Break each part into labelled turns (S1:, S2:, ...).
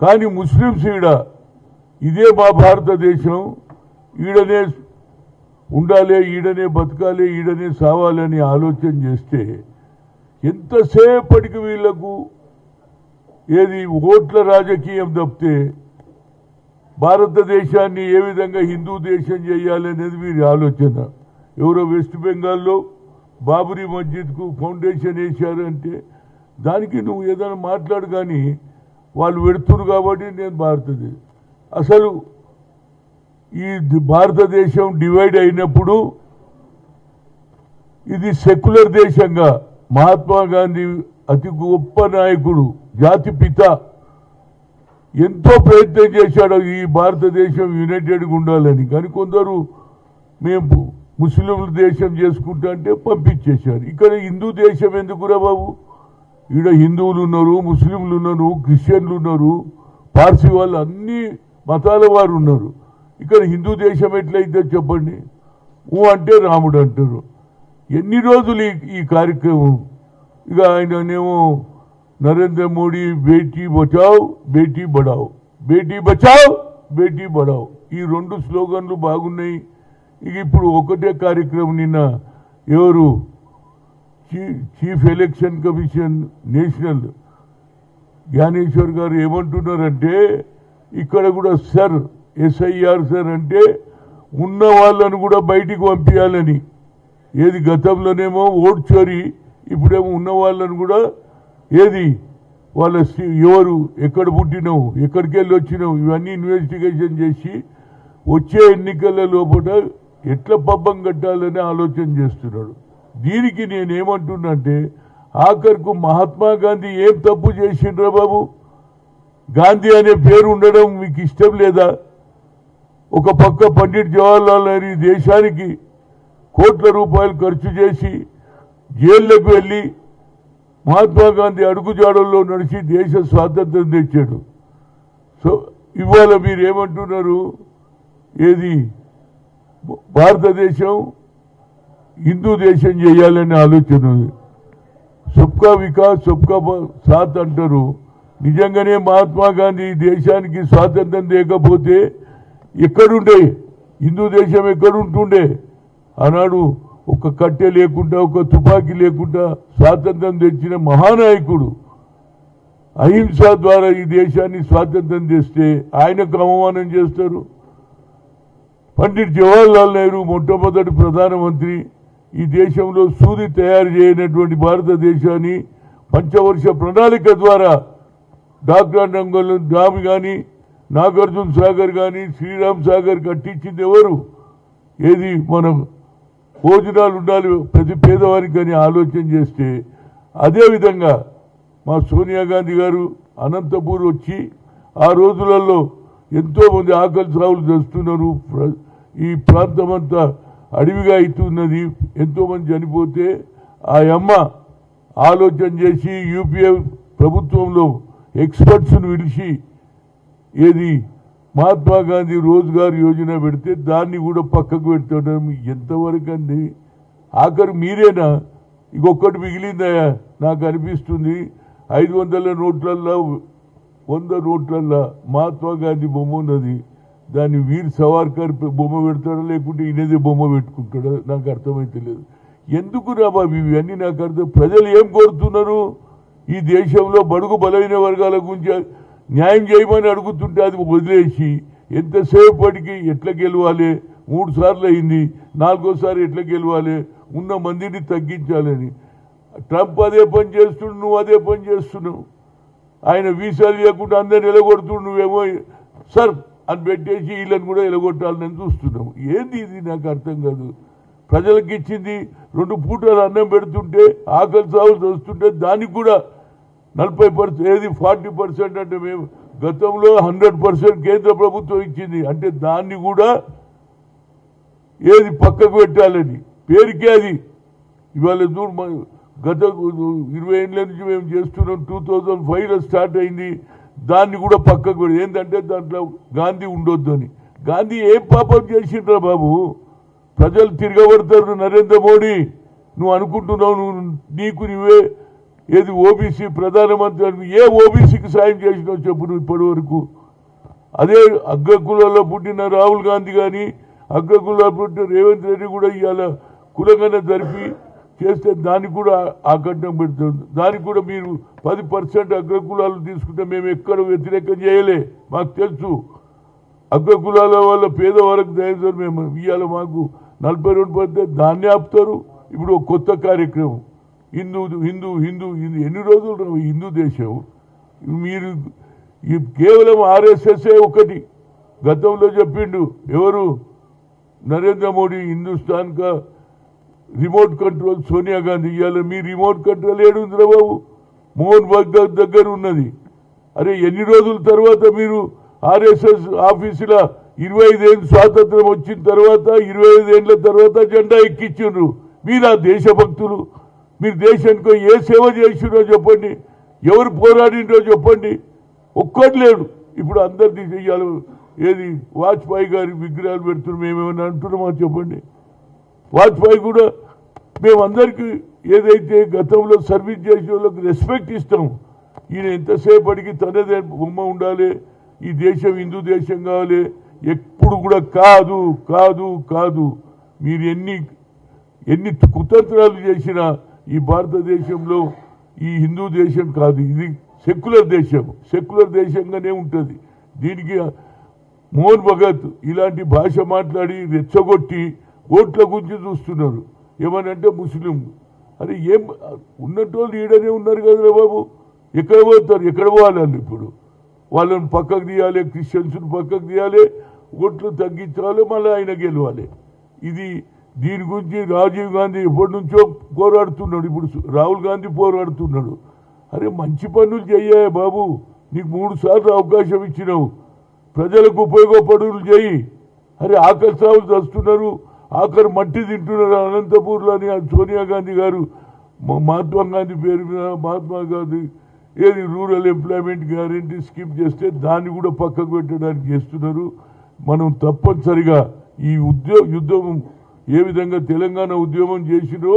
S1: కానీ ముస్లింస్ ఈడ ఇదే మా భారతదేశం ఈడనే ఉండాలి ఈడనే బతకాలి ఈడనే సావాలని ఆలోచన చేస్తే ఎంతసేపటికి వీళ్ళకు ఏది ఓట్ల రాజకీయం తప్పితే భారతదేశాన్ని ఏ విధంగా హిందూ దేశం చేయాలి అనేది వీరి ఆలోచన. ఎవరో వెస్ట్ బెంగాల్లో బాబరీ మస్జిద్కు ఫౌండేషన్ వేశారు అంటే దానికి నువ్వు ఏదైనా మాట్లాడు కానీ వాళ్ళు పెడుతున్నారు కాబట్టి నేను భారతదేశం అసలు ఈ భారతదేశం డివైడ్ అయినప్పుడు ఇది సెక్యులర్ దేశంగా మహాత్మా గాంధీ అతి గొప్ప నాయకుడు జాతి పిత ఎంతో ప్రయత్నం చేశాడు ఈ భారతదేశం యునైటెడ్గా ఉండాలని. కానీ కొందరు మేము ముస్లింల దేశం చేసుకుంటా అంటే పంపించేశారు. ఇక్కడ హిందూ దేశం ఎందుకురా బాబు? ఈడ హిందువులు ఉన్నారు ముస్లింలు ఉన్నారు క్రిస్టియన్లు ఉన్నారు పార్సీ వాళ్ళు అన్ని మతాల వారు ఉన్నారు. ఇక్కడ హిందూ దేశం ఎట్లయితే చెప్పండి? ఊ అంటే రాముడు అంటారు. ఎన్ని రోజులు ఈ కార్యక్రమం? ఇక ఆయననేమో నరేంద్ర మోడీ బేటీ బచావ్ బేటీ బడావ్. బేటీ బచావ్ బేటీ బడావ్. ఈ రెండు స్లోగన్లు బాగున్నాయి. ఇక ఇప్పుడు ఒకటే కార్యక్రమం నిన్న ఎవరు chief election commission national. Gyaneshwar garu ఏమంటున్నారంటే ఇక్కడ కూడా సర్ ఎస్ఐఆర్ సార్ అంటే ఉన్న వాళ్ళను కూడా బయటికి పంపించాలని ఏది గతంలోనేమో ఓట్ చోరీ ఇప్పుడేమో ఉన్న వాళ్ళను కూడా ఏది వాళ్ళ సి- ఎవరు ఎక్కడ పుట్టినావు ఎక్కడికి వెళ్ళి వచ్చినావు ఇవన్నీ ఇన్వెస్టిగేషన్ చేసి వచ్చే ఎన్నికల లోపల ఎట్లా పబ్బం కట్టాలని ఆలోచన చేస్తున్నాడు. దీనికి నేనేమంటున్నంటే ఆఖరుకు మహాత్మా గాంధీ ఏం తప్పు చేసిండ్రా బాబు? గాంధీ అనే పేరు ఉండడం మీకు ఇష్టం లేదా? ఒక పక్క పండిట్ జవహర్లాల్ నెహ్రూ దేశానికి కోట్ల రూపాయలు ఖర్చు చేసి జైళ్ళకు వెళ్ళి మహాత్మా గాంధీ అడుగుజాడల్లో నడిచి దేశ స్వాతంత్రం తెచ్చాడు. సో ఇవాళ మీరు ఏమంటున్నారు ఏది? భారతదేశం హిందూ దేశం చేయాలనే ఆలోచన ఉంది సబ్కా వికాస్ సబ్కా సాత్ అంటారు. నిజంగానే మహాత్మా గాంధీ ఈ దేశానికి స్వాతంత్రం లేకపోతే ఎక్కడుండే? హిందూ దేశం ఎక్కడుంటుండే? ఆనాడు ఒక కట్టె లేకుండా ఒక తుపాకీ లేకుండా స్వాతంత్రం తెచ్చిన మహానాయకుడు. అహింస ద్వారా ఈ దేశాన్ని స్వాతంత్రం చేస్తే ఆయనకు అవమానం చేస్తారు. పండిట్ జవహర్లాల్ నెహ్రూ మొట్టమొదటి ప్రధానమంత్రి ఈ దేశంలో సూది తయారు చేయనటువంటి భారతదేశాన్ని పంచవర్ష ప్రణాళిక ద్వారా డాక్టర్ రంగంలో డామ్ కానీ నాగార్జున సాగర్ కానీ శ్రీరామ్ సాగర్ కట్టించింది ఎవరు? ఏది మనం భోజనాలు ఉండాలి ప్రతి పేదవారికి కానీ ఆలోచన చేస్తే అదేవిధంగా మా సోనియా గాంధీ గారు అనంతపూర్ వచ్చి ఆ రోజులలో ఎంతోమంది ఆకలి సాగులు చేస్తున్నారు ప్ర- ఈ ప్రాంతమంతా అడవిగా అవుతున్నది ఎంతోమంది చనిపోతే ఆ అమ్మ ఆలోచన చేసి యూపీఏ ప్రభుత్వంలో ఎక్స్పర్ట్స్ను పిలిచి ఏది మహాత్మా గాంధీ రోజ్గార్ యోజన పెడితే దాన్ని కూడా పక్కకు పెడతాం ఎంతవరకు అండి ఆఖరి మీరేనా? ఇంకొకటి మిగిలిందయా నాకు అనిపిస్తుంది ఐదు వందల నోట్లల్లో వంద నోట్లల్లో మహాత్మా గాంధీ బొమ్మ ఉన్నది. దాన్ని వీర్ సవార్కర్ బొమ్మ పెడతాడా లేకుంటే ఈయనదే బొమ్మ పెట్టుకుంటాడా? నాకు అర్థమైతే లేదు. ఎందుకు రా బాబు ఇవన్నీ నాకు అర్థం ప్రజలు ఏం కోరుతున్నారు? ఈ దేశంలో బడుగు బలైన వర్గాల గురించి న్యాయం చేయమని అడుగుతుంటే అది వదిలేసి ఎంతసేపటికి ఎట్లా గెలవాలి? మూడు సార్లు అయింది. నాలుగోసారి ఎట్లా గెలవాలి? ఉన్న మందిని తగ్గించాలని. ట్రంప్ అదే పని చేస్తుండు నువ్వు అదే పని చేస్తున్నావు. ఆయన వీసాలు లేకుండా అందరిని ఎలగొడుతుండు నువ్వేమో. సార్ అని పెట్టేసి వీళ్ళని కూడా ఎలగొట్టాలని చూస్తున్నాం. ఏంది ఇది నాకు అర్థం కాదు. ప్రజలకు ఇచ్చింది రెండు పూటలు అన్నం పెడుతుంటే ఆకలి సాగులు వస్తుంటే దానికి కూడా నలభై పర్సెంట్ ఏది ఫార్టీ పర్సెంట్ అంటే మేము గతంలో హండ్రెడ్ పర్సెంట్ కేంద్ర ప్రభుత్వం ఇచ్చింది. అంటే దాన్ని కూడా ఏది పక్కకు పెట్టాలని. పేరుకే అది. ఇవాళ గత ఇరవై ఏళ్ళ నుంచి మేము చేస్తున్నాం. టూ థౌజండ్ ఫైవ్లో స్టార్ట్ అయింది. దాన్ని కూడా పక్కకు ఏంటంటే దాంట్లో గాంధీ ఉండొద్దు అని గాంధీ ఏం పాపం చేసిండ్రా బాబు? ప్రజలు తిరగబడతారు నరేంద్ర మోడీ. నువ్వు అనుకుంటున్నావు నువ్వు నీకు నువ్వే ఏది ఓబీసీ ప్రధానమంత్రి అని ఏ ఓబీసీకి సాయం చేసినావు చెప్పు నువ్వు ఇప్పటి వరకు అదే అగ్రకులలో పుట్టిన రాహుల్ గాంధీ కానీ అగ్రకులలో పుట్టిన రేవంత్ రెడ్డి కూడా ఇవాళ కులంగానే జరిపి చేస్తే దానికి కూడా ఆకట్టం పెడుతుంది. దానికి కూడా మీరు పది పర్సెంట్ అగ్రకులాలు తీసుకుంటే మేము ఎక్కడ వ్యతిరేకం చేయలే. మాకు తెలుసు. అగ్రకులాల వల్ల పేదవాళ్ళకి దయచేసి మేము ఇవాళ మాకు నలభై రెండు పడితే దాన్ని ఆపుతారు. ఇప్పుడు ఒక కొత్త కార్యక్రమం. హిందూ హిందూ హిందూ హిందూ. ఎన్ని రోజులు హిందూ దేశం? మీరు కేవలం ఆర్ఎస్ఎస్ఏ ఒకటి. గతంలో చెప్పిండు ఎవరు? నరేంద్ర మోడీ హిందుస్థాన్ కా రిమోట్ కంట్రోల్ సోనియా గాంధీ ఇవ్వాలి మీ రిమోట్ కంట్రోల్ ఏడుందిరా బాబు. మోహన్ బాగ్ దగ్గర ఉన్నది. అరే ఎన్ని రోజుల తర్వాత మీరు ఆర్ఎస్ఎస్ ఆఫీసుల ఇరవై ఐదేళ్ళు స్వాతంత్రం వచ్చిన తర్వాత ఇరవై ఐదేళ్ళ తర్వాత జెండా ఎక్కించిండ్రు. మీరు ఆ దేశభక్తులు? మీరు దేశానికి ఏ సేవ చేసిండ్రో చెప్పండి. ఎవరు పోరాడిండో చెప్పండి. ఒక్కటి లేడు. ఇప్పుడు అందరినీ చెయ్యాలి. ఏది? వాజ్పేయి గారి విగ్రహాలు పెడుతున్నాం మేమేమన్నా అంటున్నామా చెప్పండి. వాజ్పేయి కూడా మేమందరికీ ఏదైతే గతంలో సర్వీస్ చేసిన వాళ్ళకి రెస్పెక్ట్ ఇస్తాం ఈయన ఎంతసేపటికి తనదే బొమ్మ ఉండాలి ఈ దేశం హిందూ దేశం కావాలి ఎప్పుడు కూడా కాదు కాదు కాదు. మీరు ఎన్ని ఎన్ని కుతంత్రాలు చేసినా ఈ భారతదేశంలో ఈ హిందూ దేశం కాదు ఇది సెక్యులర్ దేశం సెక్యులర్ దేశంగానే ఉంటుంది. దీనికి మోహన్ భగత్ ఇలాంటి భాష మాట్లాడి రెచ్చగొట్టి ఓట్ల గురించి చూస్తున్నారు. ఏమనంటే ముస్లిం. అరే ఏం ఉన్నటోళ్ళు ఈడనే ఉన్నారు కదరా బాబు. ఎక్కడ పోతారు? ఎక్కడ పోవాలండి ఇప్పుడు? వాళ్ళని పక్కకు తీయాలి క్రిస్టియన్స్ని పక్కకు తీయాలి ఓట్లు తగ్గించాలి మళ్ళీ ఆయన గెలవాలి. ఇది దీని గురించి రాజీవ్ గాంధీ ఎప్పటి నుంచో పోరాడుతున్నాడు. ఇప్పుడు రాహుల్ గాంధీ పోరాడుతున్నాడు. అరే మంచి పనులు చెయ్యాయి బాబు. నీకు మూడు సార్లు అవకాశం ఇచ్చినావు. ప్రజలకు ఉపయోగపడులు చేయి అరే ఆకలి సాగులు చేస్తున్నారు. ఆఖరు మట్టి తింటున్నారు అనంతపూర్లో అని సోనియా గాంధీ గారు. మహాత్మా గాంధీ పేరు మీద మహాత్మా గాంధీ ఏది రూరల్ ఎంప్లాయ్మెంట్ గ్యారంటీ స్కీమ్ చేస్తే దాన్ని కూడా పక్కకు పెట్టడానికి చేస్తున్నారు. మనం తప్పనిసరిగా ఈ ఉద్యోగ ఉద్యమం ఏ విధంగా తెలంగాణ ఉద్యమం చేసినో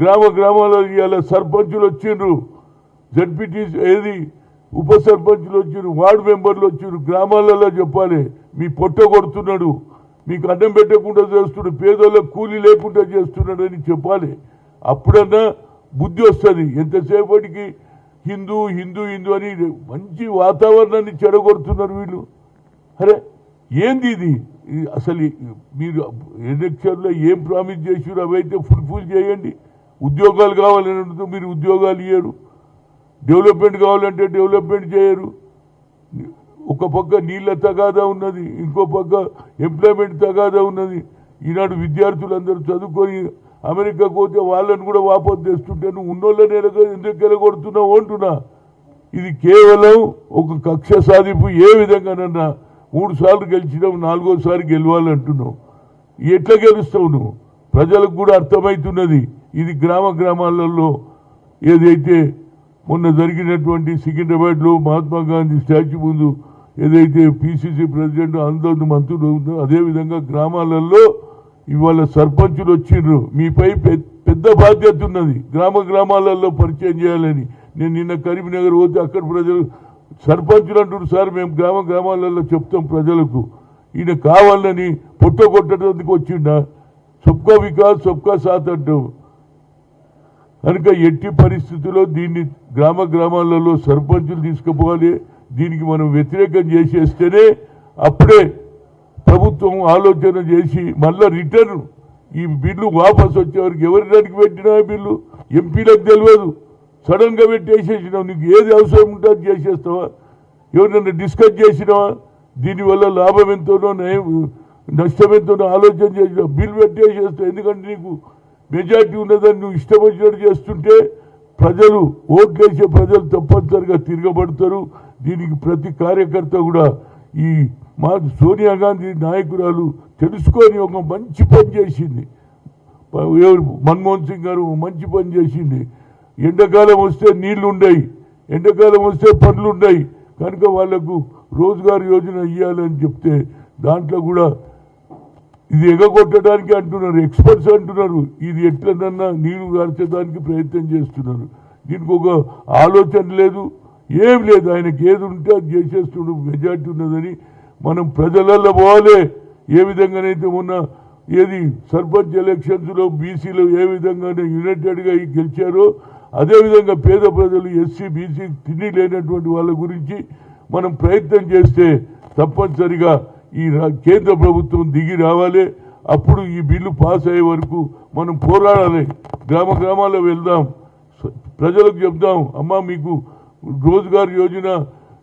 S1: గ్రామ గ్రామాల్లో ఇవాళ సర్పంచులు వచ్చిండ్రు. జడ్పీటీ ఏది ఉప సర్పంచులు వచ్చిండ్రు. వార్డు మెంబర్లు వచ్చారు గ్రామాలలో చెప్పాలి. మీ పొట్ట కొడుతున్నాడు. మీకు అన్నం పెట్టకుండా చేస్తున్నాడు పేదోళ్ళకు కూలీ లేకుండా చేస్తున్నాడు అని చెప్పాలి. అప్పుడన్నా బుద్ధి వస్తుంది. ఎంతసేపటికి హిందూ హిందూ హిందూ అని మంచి వాతావరణాన్ని చెడగొడుతున్నారు వీళ్ళు. అరే ఏంది ఇది? అసలు మీరు ఎలక్షన్లో ఏం ప్రామిస్ చేసారు అవైతే ఫుల్ఫిల్ చేయండి. ఉద్యోగాలు కావాలని మీరు ఉద్యోగాలు ఇయ్యరు. డెవలప్మెంట్ కావాలంటే డెవలప్మెంట్ చేయరు. ఒక పక్క నీళ్ళ తగాదా ఉన్నది ఇంకో పక్క ఎంప్లాయ్మెంట్ తగాదా ఉన్నది. ఈనాడు విద్యార్థులందరూ చదువుకొని అమెరికా పోతే వాళ్ళని కూడా వాపసు తెస్తుంటే నువ్వు ఉన్నోళ్ళని ఎలాగ ఎందుకు ఎలగొడుతున్నావు అంటున్నా. ఇది కేవలం ఒక కక్ష సాధింపు ఏ విధంగానన్నా మూడు సార్లు గెలిచినావు నాలుగోసారి గెలవాలంటున్నావు. ఎట్లా గెలుస్తావు నువ్వు? ప్రజలకు కూడా అర్థమవుతున్నది. ఇది గ్రామ గ్రామాలలో ఏదైతే మొన్న జరిగినటువంటి సికింద్రాబాద్లో మహాత్మా గాంధీ స్టాచ్యూ ముందు ఏదైతే పిసిసి ప్రెసిడెంట్ అందరు మంత్రులు అదేవిధంగా గ్రామాలలో ఇవాళ సర్పంచులు వచ్చిండ్రు. మీపై పెద్ద బాధ్యత ఉన్నది. గ్రామ గ్రామాలలో పరిచయం చేయాలని. నేను నిన్న కరీంనగర్ పోతే అక్కడ ప్రజలు సర్పంచులు అంటున్నారు సార్ మేము గ్రామ గ్రామాలలో చెప్తాం ప్రజలకు. ఈయన కావాలని పొట్ట కొట్టడానికి వచ్చిండా? సబ్కా వికాస్ సబ్కా సాత్ అంటాం. కనుక ఎట్టి పరిస్థితుల్లో దీన్ని గ్రామ గ్రామాలలో సర్పంచులు తీసుకుపోవాలి. దీనికి మనం వ్యతిరేకం చేసేస్తేనే అప్పుడే ప్రభుత్వం ఆలోచన చేసి మళ్ళా రిటర్న్ ఈ బిల్లు వాపసు వచ్చేవారికి ఎవరి నడికి పెట్టినా బిల్లు? ఎంపీలకు తెలియదు. సడన్గా పెట్టేసేసినావు. నీకు ఏది అవసరం ఉంటే అది చేసేస్తావా? ఎవరినైనా డిస్కస్ చేసినావా? దీనివల్ల లాభం ఎంతోనో నయం నష్టం ఎంతోనో ఆలోచన చేసినావు. బిల్లు పెట్టేసేస్తావు. ఎందుకంటే నీకు మెజార్టీ ఉన్నదని నువ్వు ఇష్టం వచ్చినట్టు చేస్తుంటే ప్రజలు ఓట్లేసే ప్రజలు తప్పనిసరిగా తిరగబడతారు. దీనికి ప్రతి కార్యకర్త కూడా ఈ మా సోనియా గాంధీ నాయకురాలు తెలుసుకొని ఒక మంచి పని చేసింది. మన్మోహన్ సింగ్ గారు మంచి పని చేసింది. ఎండాకాలం వస్తే నీళ్ళు ఉండయి ఎండాకాలం వస్తే పనులు ఉన్నాయి కనుక వాళ్ళకు రోజుగారు యోజన ఇవ్వాలని చెప్తే దాంట్లో కూడా ఇది ఎగగొట్టడానికి అంటున్నారు ఎక్స్పర్ట్స్ అంటున్నారు. ఇది ఎట్లనన్నా నీరు గార్చడానికి ప్రయత్నం చేస్తున్నారు. దీనికి ఒక ఆలోచన లేదు. ఏం లేదు ఆయనకి ఏది ఉంటే అది చేసేస్తుడు మెజార్టీ ఉన్నదని మనం ప్రజలలో పోవాలి. ఏ విధంగానైతే ఉన్న ఏది సర్పంచ్ ఎలక్షన్స్లో బీసీలో ఏ విధంగా యునైటెడ్గా గెలిచారో అదేవిధంగా పేద ప్రజలు ఎస్సీ బీసీ తిండి లేనటువంటి వాళ్ళ గురించి మనం ప్రయత్నం చేస్తే తప్పనిసరిగా ఈ రా- కేంద్ర ప్రభుత్వం దిగి రావాలి. అప్పుడు ఈ బిల్లు పాస్ అయ్యే వరకు మనం పోరాడాలి. గ్రామ గ్రామాల్లో వెళ్దాం. ప్రజలకు చెప్దాం. అమ్మా మీకు రోజ్గార్ యోజన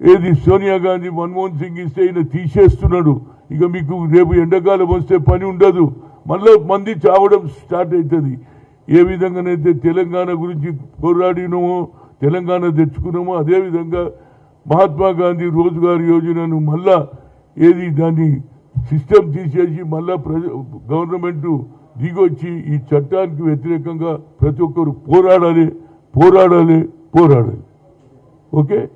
S1: ఏది? సోనియా గాంధీ మన్మోహన్ సింగ్ ఇస్తే ఈయన తీసేస్తున్నాడు. ఇక మీకు రేపు ఎండాకాలం వస్తే పని ఉండదు. మళ్ళీ మంది చావడం స్టార్ట్ అవుతుంది ఏ విధంగానైతే తెలంగాణ గురించి పోరాడినమో తెలంగాణ తెచ్చుకున్నామో అదేవిధంగా మహాత్మా గాంధీ రోజ్గార్ యోజనను మళ్ళా ఏది దాన్ని సిస్టమ్ తీసేసి మళ్ళా ప్రజ గవర్నమెంట్ దిగొచ్చి ఈ చట్టానికి వ్యతిరేకంగా ప్రతి ఒక్కరు పోరాడాలి పోరాడాలి పోరాడాలి. Okay?